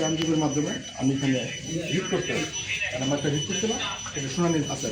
আইনজীবীর মাধ্যমে আমি এখানে রিট করতে কারণ আমার একটা রিট করছিলাম এটা শুনানি আছে।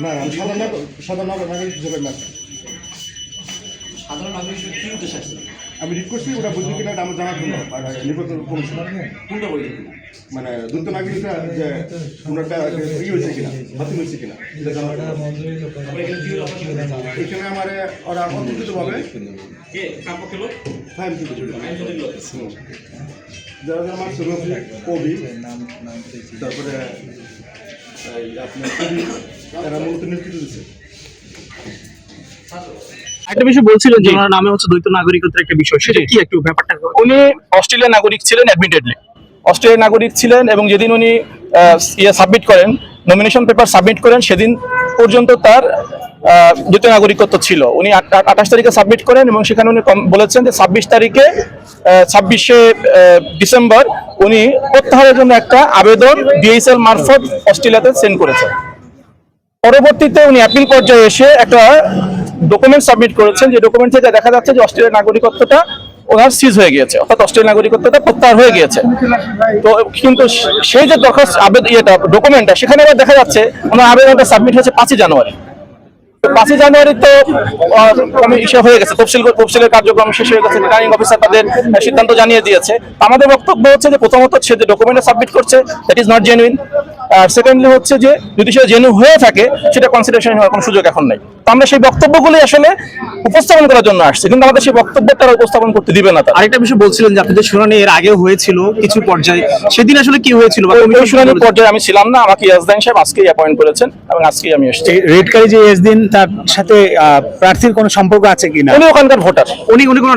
না আমি সাধারণ নাগরিক- সাধারণ নাগরিক হিসেবে না। সাধারণ নাগরিক হিসেবে কি উদ্দেশ্যে আসছে আমি রিট করছি ওটা বুঝলি কিনা এটা আমার জানার জন্য। আর নির্বাচন কমিশন। কোনটা বই মানে দ্রুত নাগরিকরা যে ওনারটা ই হয়েছে কিনা বাতিল হয়েছে কিনা এখানে আমার ওরা কার লোক? যারা যারা আমার কবি তারপরে আপনার কবি তারা মূলত নেতৃত্ব দিচ্ছে। একটা বিষয় বলছিলেন যে ওনার নামে হচ্ছে দ্বৈত নাগরিকত্বের একটা বিষয় সেটা কি একটু ব্যাপারটা উনি অস্ট্রেলিয়ার নাগরিক ছিলেন অ্যাডমিটেডলি অস্ট্রেলিয়ার নাগরিক ছিলেন এবং যেদিন উনি ইয়ে সাবমিট করেন নমিনেশন পেপার সাবমিট করেন সেদিন পর্যন্ত তার দ্বিতীয় নাগরিকত্ব ছিল। উনি আঠাশ তারিখে সাবমিট করেন এবং সেখানে উনি বলেছেন যে ছাব্বিশ তারিখে ছাব্বিশে ডিসেম্বর উনি প্রত্যাহারের জন্য একটা আবেদন ডিএসএল মারফত অস্ট্রেলিয়াতে সেন্ড করেছেন। পরবর্তীতে উনি অ্যাপিল পর্যায়ে এসে একটা ডকুমেন্ট সাবমিট করেছেন, যে ডকুমেন্ট থেকে দেখা যাচ্ছে যে অস্ট্রেলিয়ার নাগরিকত্বটা ওনার সিজ হয়ে গিয়েছে, অর্থাৎ অস্ট্রেলিয়ার নাগরিকত্বটা প্রত্যাহার হয়ে গিয়েছে। তো কিন্তু সেই যে দরখাস্ত আবেদন ইয়েটা ডকুমেন্টটা সেখানে আবার দেখা যাচ্ছে ওনার আবেদনটা সাবমিট হয়েছে পাঁচই জানুয়ারি। পাঁচই জানুয়ারি তো ইসে হয়ে গেছে, তফসিল তফসিলের কার্যক্রম শেষ হয়ে গেছে রিটার্নিং অফিসার তাদের সিদ্ধান্ত জানিয়ে দিয়েছে। আমাদের বক্তব্য হচ্ছে যে প্রথমত সে যে ডকুমেন্টটা সাবমিট করছে দ্যাট ইজ নট জেনুইন আর সেকেন্ডলি হচ্ছে যে যদি সে জেনু হয়ে থাকে সেটা কনসিডারেশন হওয়ার কোনো সুযোগ এখন নাই। তো আমরা সেই বক্তব্যগুলি আসলে উপস্থাপন করার জন্য আসছি কিন্তু আমাদের সেই বক্তব্য তারা উপস্থাপন করতে দিবে না তারা। আরেকটা বিষয় বলছিলেন যে আপনাদের শুনানি এর আগেও হয়েছিল কিছু পর্যায়ে। সেদিন আসলে কি হয়েছিল বা ওই- শুনানির পর্যায়ে আমি ছিলাম না আমাকে ইয়াজদান সাহেব আজকেই অ্যাপয়েন্ট করেছেন এবং আজকেই আমি এসেছি। রেড কারি যে এস দিন তার সাথে আহ, প্রার্থীর কোনো সম্পর্ক আছে কিনা? উনি ওখানকার ভোটার। উনি উনি কোনো